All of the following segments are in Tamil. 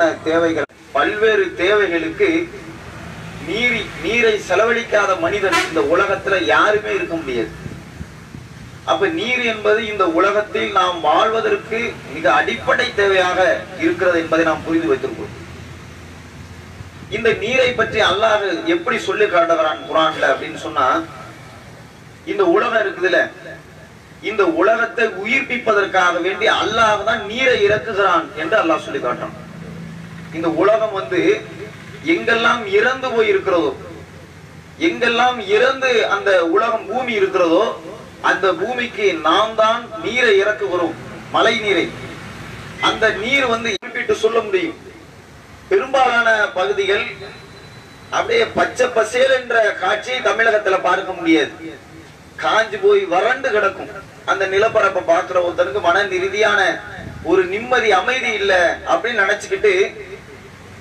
தேவைகள்? பல்வேறு தேவைகளுக்கு நீரி நீரை செலவழிக்காத மனிதன் இந்த உலகத்துல யாருமே இருக்க முடியாது. அப்ப நீர் என்பது இந்த உலகத்தில் நாம் வாழ்வதற்கு மிக அடிப்படை தேவையாக இருக்கிறது என்பதை நாம் புரிந்து வைத்திருக்கிறோம். இந்த நீரை பற்றி அல்லாஹ் எப்படி சொல்லி காட்டுகிறான் குரான்ல அப்படின்னு சொன்னா இந்த உலகம் இருக்குதுல இந்த உலகத்தை உயிர்ப்பிப்பதற்காக வேண்டி அல்லாஹ் தான் நீரை இறக்குகிறான் என்று அல்லாஹ் சொல்லி காட்டுறான். இந்த உலகம் வந்து எங்கெல்லாம் இறந்து போய் இருக்கிறதோ எங்கெல்லாம் இறந்து அந்த உலகம் பூமி இருக்கிறதோ அந்த பூமிக்கு நாம் தான் நீரை இறக்குகிறோம் மழை நீரை. அந்த நீர் வந்து குறிப்பிட்டு சொல்ல முடியும். பெரும்பாலான பகுதிகள் அப்படியே பச்சை பசேல் என்ற காட்சியை தமிழகத்துல பார்க்க முடியாது. காஞ்சு போய் வறண்டு கிடக்கும். அந்த நிலப்பரப்பை பார்க்கிற ஒருத்தனுக்கு மன ரீதியான ஒரு நிம்மதி அமைதி இல்லை அப்படின்னு நினைச்சுக்கிட்டு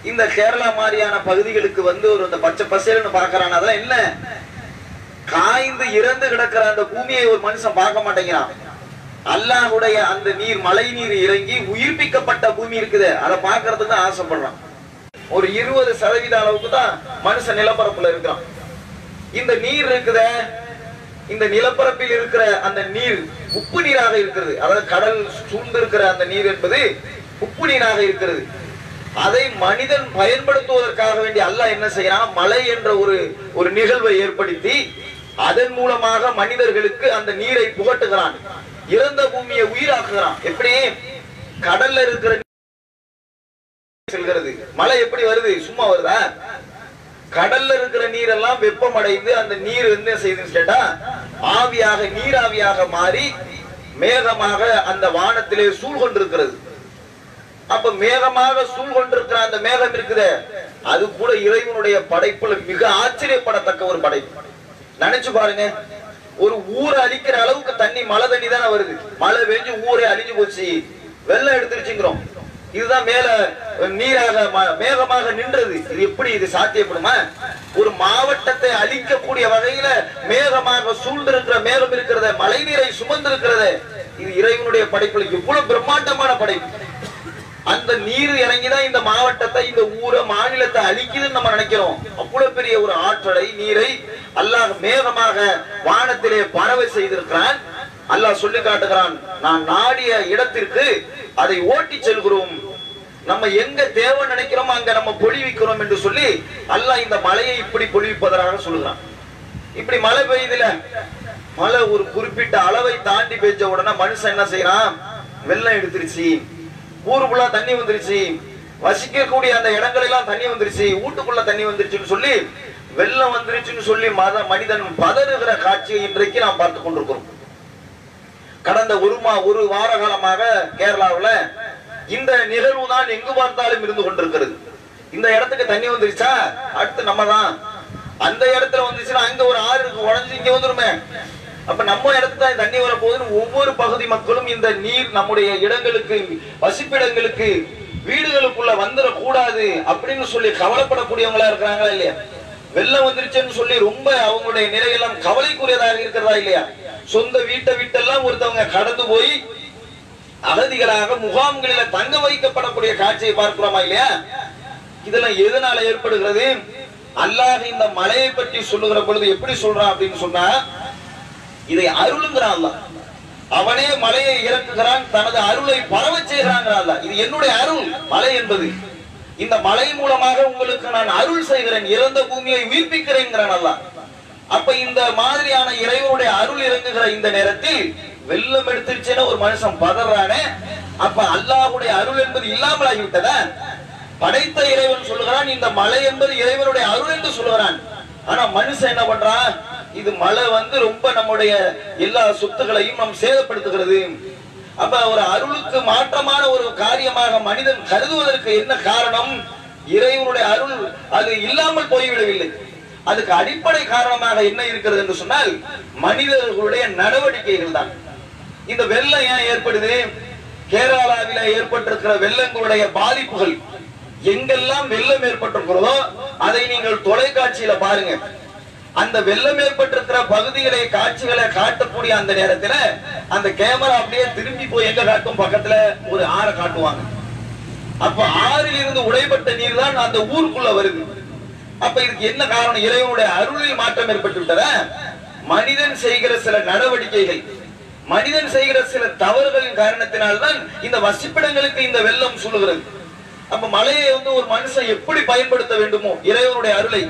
இந்த கேரளா மாதிரியான பகுதிகளுக்கு வந்து ஒரு இந்த பச்சை பசேல்னு பாக்குறான் அதெல்லாம் என்ன? காய்ந்து இறந்து கிடக்கிற அந்த பூமியை ஒரு மனுஷன் பார்க்க மாட்டேங்கிறான். அல்லாஹுடைய அந்த நீர் மழை நீர் இறங்கி உயிர்ப்பிக்கப்பட்ட பூமி இருக்குது. அதை பாக்குறதுக்கு தான் ஆசைப்படுறான். ஒரு இருபது சதவீத அளவுக்கு தான் மனுஷன் நிலப்பரப்புல இருக்கிறான். இந்த நீர் இருக்குதே. இந்த நிலப்பரப்பில் இருக்கிற அந்த நீர் உப்பு நீராக இருக்கிறது. அதாவது கடல் சூழ்ந்து இருக்கிற அந்த நீர் என்பது உப்பு நீராக இருக்கிறது. அதை மனிதன் பயன்படுத்துவதற்காக வேண்டி அல்லாஹ் என்ன செய்யறான் மழை என்ற ஒரு ஒரு நிகழ்வை ஏற்படுத்தி அதன் மூலமாக மனிதர்களுக்கு அந்த நீரை புகட்டுகிறான். இறந்த பூமியை உயிராக்குகிறான். எப்படி? கடல்ல இருக்கிற செல்கிறது. மழை எப்படி வருது? சும்மா வருதா? கடல்ல இருக்கிற நீரெல்லாம் வெப்பம் அடைந்து அந்த நீர் என்ன செய்யுதுன்னு கேட்டா ஆவியாக நீராவியாக மாறி மேகமாக அந்த வானத்திலே சூழ் கொண்டிருக்கிறது அப்ப மேகமாக சூழ் கொண்டிருக்கிற அந்த மேகம் இருக்குதே. அது கூட இறைவனுடைய படைப்புல மிக ஆச்சரியப்படத்தக்க ஒரு படைப்பு. நினைச்சு பாருங்க. ஒரு ஊரை அழிக்கிற அளவுக்கு தண்ணி மழை தண்ணி தானே வருது. மழை பெஞ்சு ஊரே அழிஞ்சு போச்சு. வெள்ளம் எடுத்துருச்சுங்கிறோம். இதுதான் மேல நீராக ம- மேகமாக நின்றது. இது எப்படி இது சாத்தியப்படுமா? ஒரு மாவட்டத்தை அழிக்கக்கூடிய வகையில மேகமாக சூழ்ந்திருக்கிற மேகம் இருக்கிறத மழை நீரை சுமந்திருக்கிறத இது இறைவனுடைய படைப்புல எவ்வளவு பிரம்மாண்டமான படைப்பு. அந்த நீர் இறங்கிதான் இந்த மாவட்டத்தை இந்த ஊரை மாநிலத்தை அழிக்குதுன்னு நம்ம நினைக்கிறோம். அவ்வளவு பெரிய ஒரு ஆற்றலை நீரை அல்லாஹ் மேகமாக வானத்திலே பறவை செய்திருக்கிறான். அல்லாஹ் சொல்லி காட்டுகிறான் நான் நாடிய இடத்திற்கு அதை ஓட்டி செல்கிறோம். நம்ம எங்க தேவை நினைக்கிறோமோ அங்க நம்ம பொழிவிக்கிறோம் என்று சொல்லி அல்லாஹ் இந்த மலையை இப்படி பொழிவிப்பதாக சொல்லுகிறான். இப்படி மழை பெய்யுதுல மழை ஒரு குறிப்பிட்ட அளவை தாண்டி பெய்ஞ்ச உடனே மனுஷன் என்ன செய்யறான் வெள்ளம் எடுத்துருச்சு. ஊரு ஃபுல்லா தண்ணி வந்துருச்சு. வசிக்கக்கூடிய அந்த இடங்கள் எல்லாம் தண்ணி வந்துருச்சு. வீட்டுக்குள்ள தண்ணி வந்துருச்சுன்னு சொல்லி வெள்ளம் வந்துருச்சுன்னு சொல்லி மத மனிதன் பதறுகிற காட்சியை இன்றைக்கு நாம் பார்த்து கொண்டிருக்கிறோம். கடந்த ஒரு மா ஒரு வார காலமாக கேரளாவுல இந்த நிகழ்வு தான் எங்கு பார்த்தாலும் இருந்து கொண்டிருக்கிறது. இந்த இடத்துக்கு தண்ணி வந்துருச்சா? அடுத்து நம்ம தான். அந்த இடத்துல வந்துச்சுன்னா அங்க ஒரு ஆறு இருக்கு உடஞ்சு இங்க வந்துருமே. அப்ப நம்ம இடத்துல தண்ணி வரப்போகுதுன்னு ஒவ்வொரு பகுதி மக்களும் இந்த நீர் நம்முடைய இடங்களுக்கு வசிப்பிடங்களுக்கு வீடுகளுக்குள்ள வந்துடக்கூடாது அப்படின்னு சொல்லி கவலைப்படக்கூடியவங்களா இருக்கிறாங்களா இல்லையா? வெள்ளம் வந்துருச்சுன்னு சொல்லி ரொம்ப அவங்களுடைய நிலையெல்லாம் கவலைக்குரியதாக இருக்கிறதா இல்லையா? சொந்த வீட்டை விட்டெல்லாம் ஒருத்தவங்க கடந்து போய் அகதிகளாக முகாம்களில தங்க வைக்கப்படக்கூடிய காட்சியை பார்க்கிறோமா இல்லையா? இதெல்லாம் எதனால ஏற்படுகிறது? அல்லாஹ் இந்த மலையை பற்றி சொல்லுகிற பொழுது எப்படி சொல்றான் அப்படின்னு சொன்னா இதை அருளுங்கிறான் அவனே மலையை இறக்குகிறான் தனது அருளை பரவ செய்கிறான் இது என்னுடைய அருள் மலை என்பது. இந்த மலை மூலமாக உங்களுக்கு நான் அருள் செய்கிறேன் இறந்த பூமியை உயிர்ப்பிக்கிறேங்கிறான் அல்லாஹ். அப்ப இந்த மாதிரியான இறைவனுடைய அருள் இறங்குகிற இந்த நேரத்தில் வெள்ளம் எடுத்துருச்சுன்னா ஒரு மனுஷன் பதறானே. அப்ப அல்லாஹுடைய அருள் என்பது இல்லாமல் ஆகிவிட்டதா படைத்த இறைவன் சொல்லுகிறான் இந்த மலை என்பது இறைவனுடைய அருள் என்று சொல்லுகிறான். ஆனா மனுஷன் என்ன பண்றான்? இது மழை வந்து ரொம்ப நம்முடைய எல்லா சொத்துக்களையும் நம் சேதப்படுத்துகிறது. அப்ப ஒரு அருளுக்கு மாற்றமான ஒரு காரியமாக மனிதன் கருதுவதற்கு என்ன காரணம்? இறைவனுடைய அருள் அது இல்லாமல் போய்விடவில்லை. அதுக்கு அடிப்படை காரணமாக என்ன இருக்கிறது என்று சொன்னால் மனிதர்களுடைய நடவடிக்கைகள் தான். இந்த வெள்ளம் ஏன் ஏற்படுது? கேரளாவில ஏற்பட்டிருக்கிற வெள்ளங்களுடைய பாதிப்புகள் எங்கெல்லாம் வெள்ளம் ஏற்பட்டிருக்கிறதோ அதை நீங்கள் தொலைக்காட்சியில பாருங்க. அந்த வெள்ளம் ஏற்பட்டிருக்கிற பகுதிகளை காட்சிகளை காட்டக்கூடிய அந்த நேரத்துல அந்த கேமரா அப்படியே திரும்பி போய் எங்க காட்டும்? பக்கத்துல ஒரு ஆறை காட்டுவாங்க. அப்ப ஆறில் இருந்து உடைப்பட்ட நீர் தான் அந்த ஊருக்குள்ள வருது. அப்ப இதுக்கு என்ன காரணம்? இறைவனுடைய அருளில் மாற்றம் ஏற்பட்டு விட்டத? மனிதன் செய்கிற சில நடவடிக்கைகள் மனிதன் செய்கிற சில தவறுகளின் காரணத்தினால்தான் இந்த வசிப்பிடங்களுக்கு இந்த வெள்ளம் சொல்லுகிறது அப்ப மலையை வந்து ஒரு மனுஷன் எப்படி பயன்படுத்த வேண்டுமோ? இறைவனுடைய அருளை.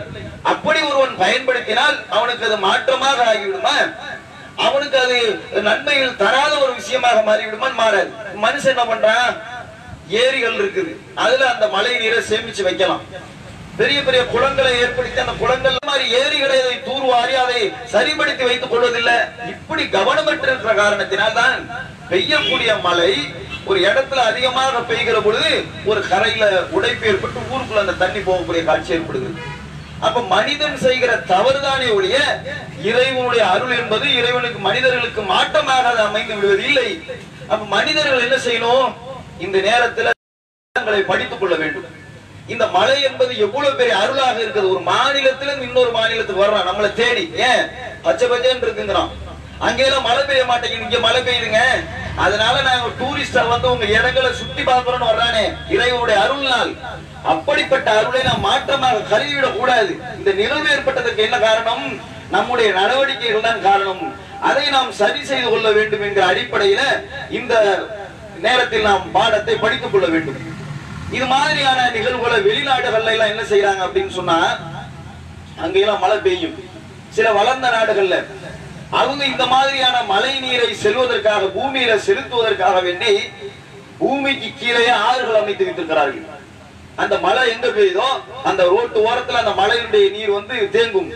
அப்படி ஒருவன் பயன்படுத்தினால் அவனுக்கு அது மாற்றமாக ஆகிவிடுமா? அவனுக்கு அது நன்மைகள் தராத ஒரு விஷயமாக மாறிவிடுமான்னு மாறாது. மனுஷன் என்ன பண்றான்? ஏரிகள் இருக்குது. அதுல அந்த மழை நீரை சேமிச்சு வைக்கலாம். பெரிய பெரிய குளங்களை ஏற்படுத்தி அந்த குளங்கள் மாதிரி ஏரிகளை அதை தூர்வாரி அதை சரிபடுத்தி வைத்துக் கொள்வதில்லை. இப்படி கவனமற்று இருக்கிற காரணத்தினால் தான் பெய்யக்கூடிய மழை ஒரு இடத்துல அதிகமாக பெய்கிற பொழுது ஒரு கரையில உடைப்பு ஏற்பட்டு ஊருக்குள்ள அந்த தண்ணி போகக்கூடிய காட்சி ஏற்படுது அப்ப மனிதன் செய்கிற தவறுதானே ஒழிய இறைவனுடைய அருள் என்பது இறைவனுக்கு மனிதர்களுக்கு மாற்றமாக அது அமைந்து விடுவது இல்லை. அப்ப மனிதர்கள் என்ன செய்யணும்? இந்த நேரத்துல படித்துக் கொள்ள வேண்டும். இந்த மழை என்பது எவ்வளவு பெரிய அருளாக இருக்குது ஒரு மாநிலத்திலிருந்து இன்னொரு மாநிலத்துக்கு வர்றான். நம்மளை தேடி. ஏன்? பச்சை பச்சைன்னு இருக்குங்கிறான். அங்கெல்லாம் மழை பெய்ய மாட்டேங்குது. இங்க மழை பெய்யுதுங்க. அதனால நாங்க டூரிஸ்டா வந்து உங்க இடங்களை சுத்தி பார்க்கறோம்னு வர்றானே. இறைவனுடைய நாள் அப்படிப்பட்ட அருளை நாம் மாற்றமாக கருதிவிடக் கூடாது இந்த நிகழ்வு ஏற்பட்டதற்கு என்ன காரணம்? நம்முடைய நடவடிக்கைகள் தான் காரணம். அதை நாம் சரி செய்து கொள்ள வேண்டும் என்கிற அடிப்படையில இந்த நேரத்தில் நாம் பாடத்தை படித்துக் கொள்ள வேண்டும். இது மாதிரியான நிகழ்வுகளை வெளிநாடுகள்ல எல்லாம் என்ன செய்யறாங்க அப்படின்னு சொன்னா அங்கெல்லாம் மழை பெய்யும். சில வளர்ந்த நாடுகள்ல அவங்க இந்த மாதிரியான மழை நீரை செல்வதற்காக பூமியில செலுத்துவதற்காக வேண்டி பூமிக்கு கீழே ஆறுகள் அமைத்து வைத்திருக்கிறார்கள் அந்த மழை எங்க பெய்யுதோ அந்த ரோட்டு ஓரத்துல அந்த மழையினுடைய நீர் வந்து தேங்கும்.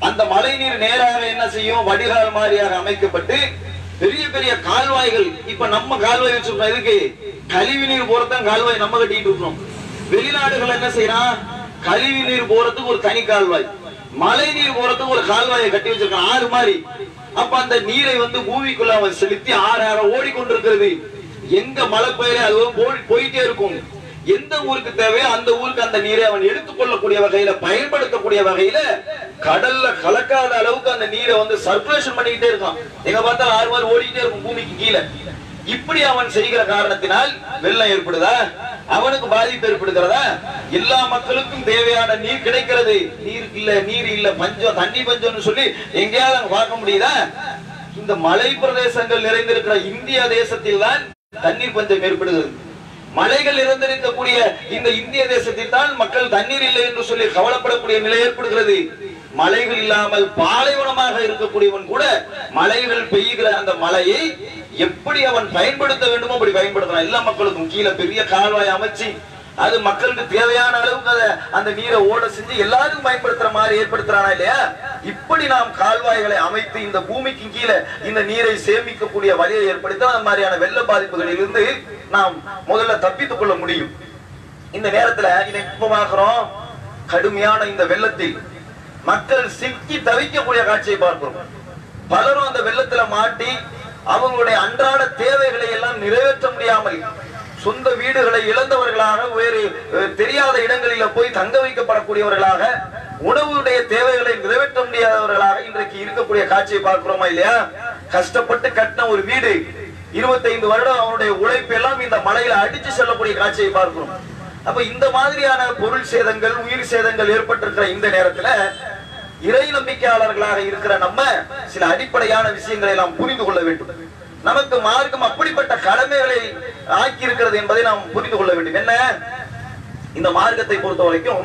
அந்த மழை நீர் நேராக என்ன செய்யும்? வடிகால் மாதிரியாக அமைக்கப்பட்டு பெரிய பெரிய கால்வாய்கள் இப்ப நம்ம கால்வாய் வச்சிருக்கோம் எதுக்கு? கழிவு நீர் போறதான் கால்வாய் நம்ம கட்டிட்டு இருக்கிறோம். வெளிநாடுகள் என்ன செய்யறான்? கழிவு நீர் போறதுக்கு ஒரு தனி கால்வாய். மழை நீர் போறதுக்கு ஒரு கால்வாயை கட்டி வச்சிருக்கான் ஆறு மாதிரி. அப்ப அந்த நீரை வந்து பூமிக்குள்ள அவன் செலுத்தி ஆறு ஆற ஓடிக்கொண்டிருக்கிறது. எங்க மழை பெயர அது போயிட்டே இருக்கும். எந்த ஊருக்கு தேவையோ அந்த ஊருக்கு அந்த நீரை அவன் எடுத்துக்கொள்ளக்கூடிய வகையில பயன்படுத்தக்கூடிய வகையில கடல்ல கலக்காத அளவுக்கு அந்த நீரை வந்து சர்க்குலேஷன் பண்ணிக்கிட்டே இருக்கான். எங்க பார்த்தாலும் ஆறு மாதிரி ஓடிக்கிட்டே இருக்கும் பூமிக்கு கீழே. இப்படி அவன் செய்கிற காரணத்தினால் வெள்ளம் ஏற்படுதா? அவனுக்கு பாதிப்பு ஏற்படுகிறதா? எல்லா மக்களுக்கும் தேவையான நீர் கிடைக்கிறது. நீர் இல்ல நீர் இல்ல பஞ்சம் தண்ணி பஞ்சம்னு சொல்லி எங்கேயாவது பார்க்க முடியுதா? இந்த மலை பிரதேசங்கள் நிறைந்திருக்கிற இந்திய தேசத்தில் தான் தண்ணீர் பஞ்சம் ஏற்படுகிறது. மலைகள் இருந்திருக்கக்கூடிய இந்த இந்திய தேசத்தில் தான் மக்கள் தண்ணீர் இல்லை என்று சொல்லி கவலைப்படக்கூடிய நிலை ஏற்படுகிறது. மலைகள் இல்லாமல் பாலைவனமாக இருக்கக்கூடியவன் கூட மலைகள் பெய்கிற அந்த மலையை எப்படி அவன் பயன்படுத்த வேண்டுமோ அப்படி பயன்படுத்தலாம். எல்லா மக்களுக்கும் கீழே பெரிய கால்வாய் அமைச்சு அது மக்களுக்கு தேவையான அளவுக்கு அதை அந்த நீரை ஓட செஞ்சு எல்லாருக்கும் பயன்படுத்துற மாதிரி ஏற்படுத்துறானா இல்லையா? இப்படி நாம் கால்வாய்களை அமைத்து இந்த பூமிக்கு கீழே இந்த நீரை சேமிக்கக்கூடிய வழியை ஏற்படுத்த அந்த மாதிரியான வெள்ள பாதிப்புகளில் இருந்து நாம் முதல்ல தப்பித்துக் கொள்ள முடியும். இந்த நேரத்துல இதை இப்ப கடுமையான இந்த வெள்ளத்தில் மக்கள் சிக்கி தவிக்கக்கூடிய காட்சியை பார்க்கிறோம். பலரும் அந்த வெள்ளத்துல மாட்டி அவங்களுடைய அன்றாட தேவைகளை எல்லாம் நிறைவேற்ற முடியாமல் சொந்த வீடுகளை இழந்தவர்களாக வேறு தெரியாத இடங்களில போய் தங்க வைக்கப்படக்கூடியவர்களாக உணவுடைய தேவைகளை நிறைவேற்ற முடியாதவர்களாக இன்றைக்கு இருக்கக்கூடிய காட்சியை பார்க்கிறோமா இல்லையா? கஷ்டப்பட்டு கட்டின ஒரு வீடு 25 வருடம் அவனுடைய உழைப்பு எல்லாம் இந்த மலையில அடிச்சு செல்லக்கூடிய காட்சியை பார்க்கிறோம். அப்ப இந்த மாதிரியான பொருள் சேதங்கள் உயிர் சேதங்கள் ஏற்பட்டிருக்கிற இந்த நேரத்துல இறை நம்பிக்கையாளர்களாக இருக்கிற நம்ம சில அடிப்படையான விஷயங்களை நாம் புரிந்து கொள்ள வேண்டும். நமக்கு மார்க்கம் அப்படிப்பட்ட கடமைகளை ஆக்கி இருக்கிறது என்பதை நாம் புரிந்து கொள்ள வேண்டும். என்ன? இந்த மார்க்கத்தை பொறுத்த வரைக்கும்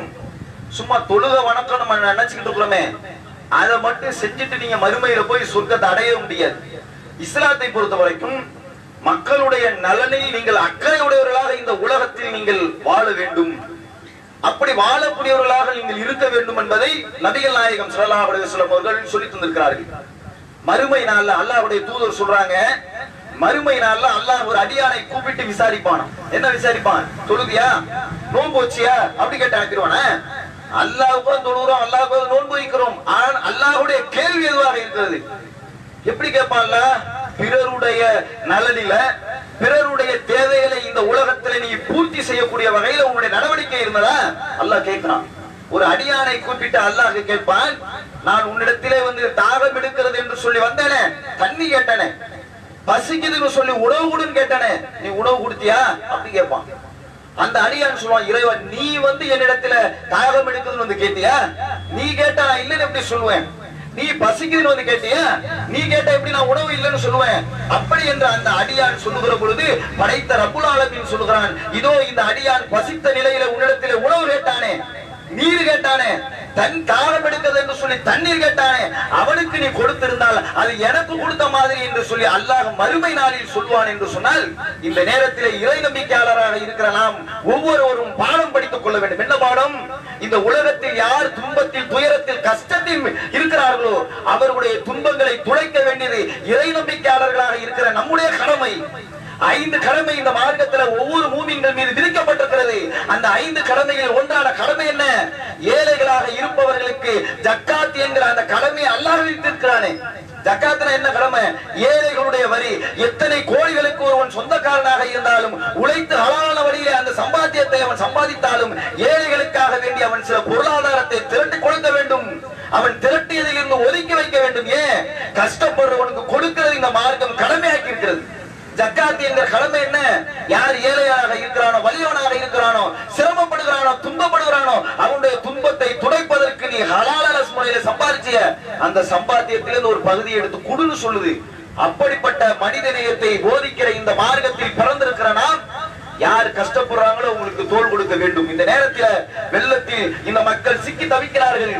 சும்மா தொழுக வணக்கம் நம்ம நினைச்சுக்கிட்டு இருக்கிறோமே. அதை மட்டும் செஞ்சுட்டு நீங்க மறுமையில போய் சொர்க்கத்தை அடைய முடியாது. இஸ்லாத்தை பொறுத்த வரைக்கும் மக்களுடைய நலனில் நீங்கள் அக்கறை உடையவர்களாக இந்த உலகத்தில் நீங்கள் வாழ வேண்டும். அப்படி வாழக்கூடியவர்களாக நீங்கள் இருக்க வேண்டும் என்பதை நபிகள் நாயகம் ஸல்லல்லாஹு அலைஹி அவர்கள் சொல்லி தந்திருக்கிறார்கள். மறுமை நாள்ல அல்லாவுடைய தூதர் சொல்றாங்க மறுமை நாள்ல அல்லாஹ் ஒரு அடியானை கூப்பிட்டு விசாரிப்பான் என்ன விசாரிப்பான்? தொழுதியா? நோன்பு வச்சியா? அப்படி கேட்டு ஆக்கிடுவான அல்லாவுக்கும் தொழுகிறோம் அல்லாஹ்வுக்கும் நோன்பு வைக்கிறோம். ஆனால் கேள்வி எதுவாக இருக்கிறது? எப்படி கேட்பான்ல பிறருடைய நலனில பிறருடைய தேவைகளை இந்த உலகத்துல நீ பூர்த்தி செய்யக்கூடிய வகையில உங்களுடைய நடவடிக்கை இருந்ததா? அல்லாஹ் கேட்கிறான். ஒரு அடியானை கூப்பிட்டு அல்லாஹ் கேட்பான் நான் உன்னிடத்திலே வந்து தாகம் எடுக்கிறது என்று சொல்லி வந்தேனே தண்ணி கேட்டனே பசிக்குதுன்னு சொல்லி உணவு கொடுன்னு கேட்டனே நீ உணவு கொடுத்தியா? அப்படி கேட்பான். அந்த அடியான் சொல்லுவான் இறைவன் நீ வந்து என்னிடத்துல தாகம் எடுக்குதுன்னு வந்து கேட்டியா? நீ கேட்டா நான் இல்லைன்னு எப்படி சொல்லுவேன்? நீ பசிக்குதுன்னு வந்து கேட்டியா? நீ கேட்ட எப்படி நான் உணவு இல்லைன்னு சொல்லுவேன். அப்படி என்று அந்த அடியான் சொல்லுகிற பொழுது படைத்த ரப்புல் ஆலமீன் சொல்லுகிறான் இதோ இந்த அடியான் பசித்த நிலையில உன்னிடத்திலே உணவு கேட்டானே. நீர் கேட்டானே தன் தாகம் எடுக்கிறது என்று சொல்லி தண்ணீர் கேட்டானே அவனுக்கு நீ கொடுத்திருந்தால் அது எனக்கு கொடுத்த மாதிரி என்று சொல்லி அல்லாஹ் மறுமை நாளில் சொல்வான் என்று சொன்னால் இந்த நேரத்தில் இறை நம்பிக்கையாளராக இருக்கிற நாம் ஒவ்வொருவரும் பாடம் படித்துக் கொள்ள வேண்டும். என்ன பாடம்? இந்த உலகத்தில் யார் துன்பத்தில் துயரத்தில் கஷ்டத்தில் இருக்கிறார்களோ அவர்களுடைய துன்பங்களை துளைக்க வேண்டியது இறை நம்பிக்கையாளர்களாக இருக்கிற நம்முடைய கடமை. ஐந்து கடமை இந்த மார்க்கத்துல ஒவ்வொரு மூமின்கள் மீது விதிக்கப்பட்டிருக்கிறது. அந்த ஐந்து கடமைகளில் ஒன்றான கடமை என்ன? ஏழைகளாக இருப்பவர்களுக்கு ஜக்காத் என்கிற அந்த கடமை அல்லாஹ் விதித்திருக்கிறானே. ஜக்காத்னா என்ன கடமை? ஏழைகளுடைய வரி. எத்தனை கோழிகளுக்கு ஒருவன் சொந்தக்காரனாக இருந்தாலும் உழைத்து ஹலாலான வழியிலே அந்த சம்பாத்தியத்தை அவன் சம்பாதித்தாலும் ஏழைகளுக்காக வேண்டி அவன் சில பொருளாதாரத்தை திரட்டி கொடுக்க வேண்டும். அவன் திரட்டியதில் இருந்து ஒதுக்கி வைக்க வேண்டும். ஏன்? கஷ்டப்படுறவனுக்கு கொடுக்கிறது இந்த மார்க்கம் கடமையாக்கி இருக்கிறது. ஜக்காத்து என்கிற கடமை என்ன? யார் ஏழையாக இருக்கிறானோ வலியவனாக இருக்கிறானோ சிரமப்படுகிறானோ துன்பப்படுகிறானோ அவனுடைய துன்பத்தை துடைப்பதற்கு நீ ஹலால முறையில சம்பாதிச்சிய அந்த சம்பாத்தியத்திலிருந்து ஒரு பகுதியை எடுத்து குடுன்னு சொல்லுது. அப்படிப்பட்ட மனித நேயத்தை போதிக்கிற இந்த மார்க்கத்தில் பிறந்திருக்கிற நாம் யார் கஷ்டப்படுறாங்களோ உங்களுக்கு தோல் கொடுக்க வேண்டும். இந்த நேரத்தில் வெள்ளத்தில் இந்த மக்கள் சிக்கி தவிக்கிறார்கள்.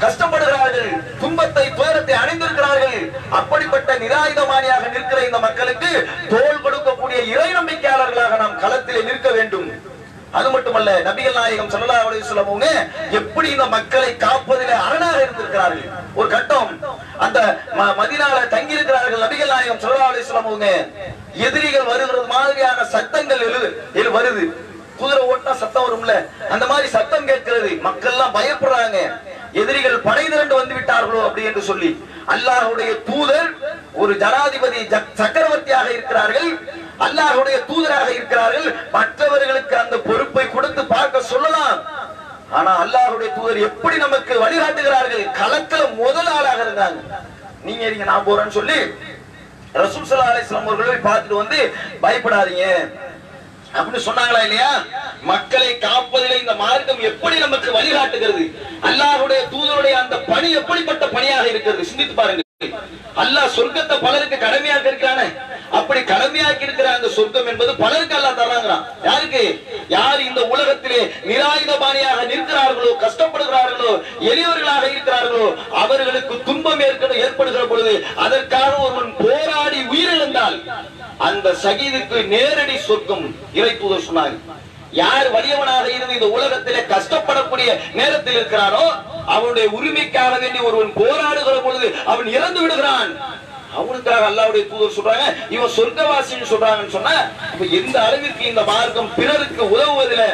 கஷ்டப்படுகிறார்கள் துன்பத்தை துயரத்தை அடைந்திருக்கிறார்கள். அப்படிப்பட்ட நிராயுதமானியாக நிற்கிற இந்த மக்களுக்கு தோல் கொடுக்கக்கூடிய இறை நம்பிக்கையாளர்களாக நாம் களத்திலே நிற்க வேண்டும். அது மட்டுமல்ல நபிகள் நாயகம் ஸல்லல்லாஹு அலைஹி சொல்லவங்க எப்படி இந்த மக்களை காப்பதில அரணாக இருந்திருக்கிறார்கள். ஒரு கட்டம் அந்த ம- தங்கி இருக்கிறார்கள் நபிகள் நாயகம் ஸல்லல்லாஹு அலைஹி சொல்லவங்க எதிரிகள் வருகிறது மாதிரியான சத்தங்கள் எழு எழு- வருது. குதிரை ஓட்டினா சத்தம் வரும்ல? அந்த மாதிரி சத்தம் கேட்கிறது. மக்கள் எல்லாம் பயப்படுறாங்க. எதிரிகள் படை திரண்டு வந்து விட்டார்களோ அப்படி என்று சொல்லி அல்லாஹுடைய தூதர் ஒரு ஜனாதிபதி சக்கரவர்த்தியாக இருக்கிறார்கள். அல்லாஹுடைய தூதராக இருக்கிறார்கள். மற்றவர்களுக்கு அந்த பொறுப்பை கொடுத்து பார்க்க சொல்லலாம். ஆனா அல்லாஹுடைய தூதர் எப்படி நமக்கு வழிகாட்டுகிறார்கள்? களத்துல முதல் ஆளாக இருந்தாங்க. நீங்க நீங்க நான் போறேன்னு சொல்லி ரசூல் ஸல்லல்லாஹு அலைஹி அவர்களை பார்த்துட்டு வந்து பயப்படாதீங்க. அப்படின்னு சொன்னாங்களா இல்லையா? மக்களை காப்பதில் இந்த மார்க்கம் எப்படி நமக்கு வழிகாட்டுகிறது? அல்லாஹுடைய தூதருடைய அந்த பணி எப்படிப்பட்ட பணியாக இருக்கிறது? சிந்தித்து பாருங்க அல்லாஹ் சொர்க்கத்தை பலருக்கு கடமையாக்கி இருக்கிறானே. அப்படி கடமையாக்கி இருக்கிற அந்த சொர்க்கம் என்பது பலருக்கு அல்லாஹ் தர்றாங்கிறான் யாருக்கு? யார் இந்த உலகத்திலே நிராயுதபாணியாக நிற்கிறார்களோ கஷ்டப்படுகிறார்களோ எளியவர்களாக இருக்கிறார்களோ அவர்களுக்கு துன்பம் ஏற்படுகிற பொழுது அதற்காக ஒருவன் போராடி உயிரிழந்தால் அந்த சகிதுக்கு நேரடி சொர்க்கம் இறை தூதர் சொன்னாங்க யார் வலியவனாக இருந்து இந்த உலகத்திலே கஷ்டப்படக்கூடிய நேரத்தில் இருக்கிறாரோ அவனுடைய உரிமைக்காக வேண்டி ஒருவன் போராடுகிற பொழுது அவன் இறந்து விடுகிறான். அவனுக்காக அல்லாவுடைய தூதர் சொல்றாங்க இவன் சொர்க்கவாசின்னு சொல்றாங்கன்னு சொன்னா எந்த அளவிற்கு இந்த மார்க்கம் பிறருக்கு உதவுவதில்லை?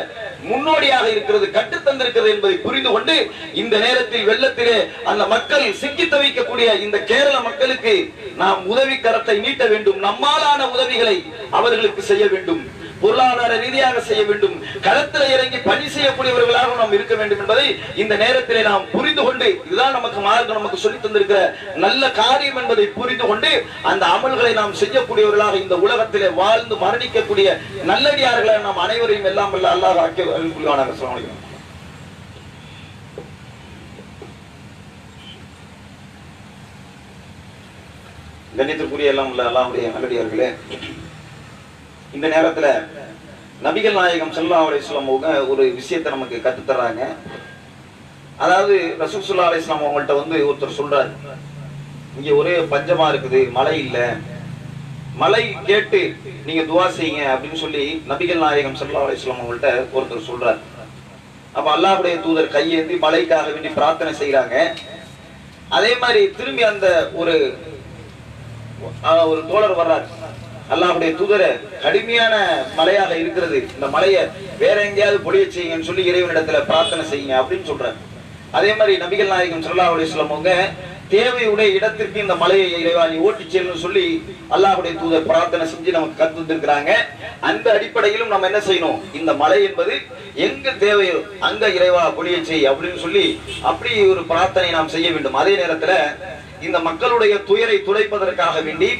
முன்னோடியாக இருக்கிறது கட்டுத்தந்திருக்கிறது என்பதை புரிந்து கொண்டு இந்த நேரத்தில் வெள்ளத்திலே அந்த மக்கள் சிக்கி தவிக்கக்கூடிய இந்த கேரள மக்களுக்கு நாம் உதவி கரத்தை நீட்ட வேண்டும். நம்மாலான உதவிகளை அவர்களுக்கு செய்ய வேண்டும். பொருளாதார ரீதியாக செய்ய வேண்டும். களத்தில் இறங்கி பணி செய்யக்கூடியவர்களாக நாம் இருக்க வேண்டும் என்பதை இந்த நேரத்திலே நாம் புரிந்து கொண்டு இதுதான் நமக்கு மார்க்கம் நமக்கு சொல்லி தந்திருக்கிற நல்ல காரியம் என்பதை புரிந்து கொண்டு அந்த அமல்களை நாம் செய்யக்கூடியவர்களாக இந்த உலகத்திலே வாழ்ந்து மரணிக்கக்கூடிய நல்லடியார்களை நாம் அனைவரையும் எல்லாம் வல்ல அல்லாஹ் ஆக்கியவர்கள் கண்ணியத்திற்குரிய எல்லாம் உள்ள அல்லாஹ்வுடைய நல்லடியார்களே இந்த நேரத்துல நபிகள் நாயகம் சல்லா அலி இஸ்லாம் அவங்க ஒரு விஷயத்தை நமக்கு கற்றுத் தர்றாங்க அதாவது ரசூல் சுல்லா அலி இஸ்லாம் அவங்கள்ட்ட வந்து ஒருத்தர் சொல்றாரு. இங்க ஒரே பஞ்சமா இருக்குது மழை இல்லை. மழை கேட்டு நீங்க துவா செய்யுங்க அப்படின்னு சொல்லி நபிகள் நாயகம் சல்லா அலி இஸ்லாம் அவங்கள்ட்ட ஒருத்தர் சொல்றாரு. அப்ப அல்லாஹுடைய தூதர் கையேந்தி மழைக்காக வேண்டி பிரார்த்தனை செய்யறாங்க அதே மாதிரி திரும்பி அந்த ஒரு ஒரு தோழர் வர்றார். அல்லாஹுடைய தூதரை கடுமையான மலையாக இருக்கிறது. இந்த மலையை வேற எங்கேயாவது பொழிய செய்யுங்கன்னு சொல்லி இறைவனிடத்துல பிரார்த்தனை செய்யுங்க அப்படின்னு சொல்றாரு அதே மாதிரி நபிகள் நாயகம் ஸல்லல்லாஹு அலைஹி வஸல்லம் தேவையுடைய இடத்திற்கு இந்த மலையை இறைவா நீ ஓட்டி செல்லுன்னு சொல்லி அல்லாஹுடைய தூதர் பிரார்த்தனை செஞ்சு நமக்கு கத்து வந்திருக்கிறாங்க அந்த அடிப்படையிலும் நம்ம என்ன செய்யணும்? இந்த மலை என்பது எங்க தேவையோ அங்க இறைவா பொழிய செய் அப்படின்னு சொல்லி அப்படி ஒரு பிரார்த்தனை நாம் செய்ய வேண்டும். அதே நேரத்துல இந்த மக்களுடைய துயரை துடைப்பதற்காக வேண்டி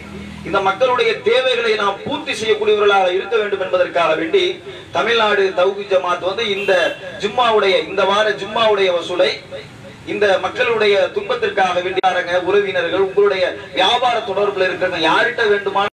இந்த மக்களுடைய தேவைகளை நாம் பூர்த்தி செய்யக்கூடியவர்களாக இருக்க வேண்டும் என்பதற்காக வேண்டி தமிழ்நாடு தௌகி ஜமாத் வந்து இந்த ஜும்மாவுடைய இந்த வார ஜும்மாவுடைய வசூலை இந்த மக்களுடைய துன்பத்திற்காக வேண்டியாரங்க உறவினர்கள் உங்களுடைய வியாபார தொடர்பில் இருக்கிறவங்க யார்கிட்ட வேண்டுமான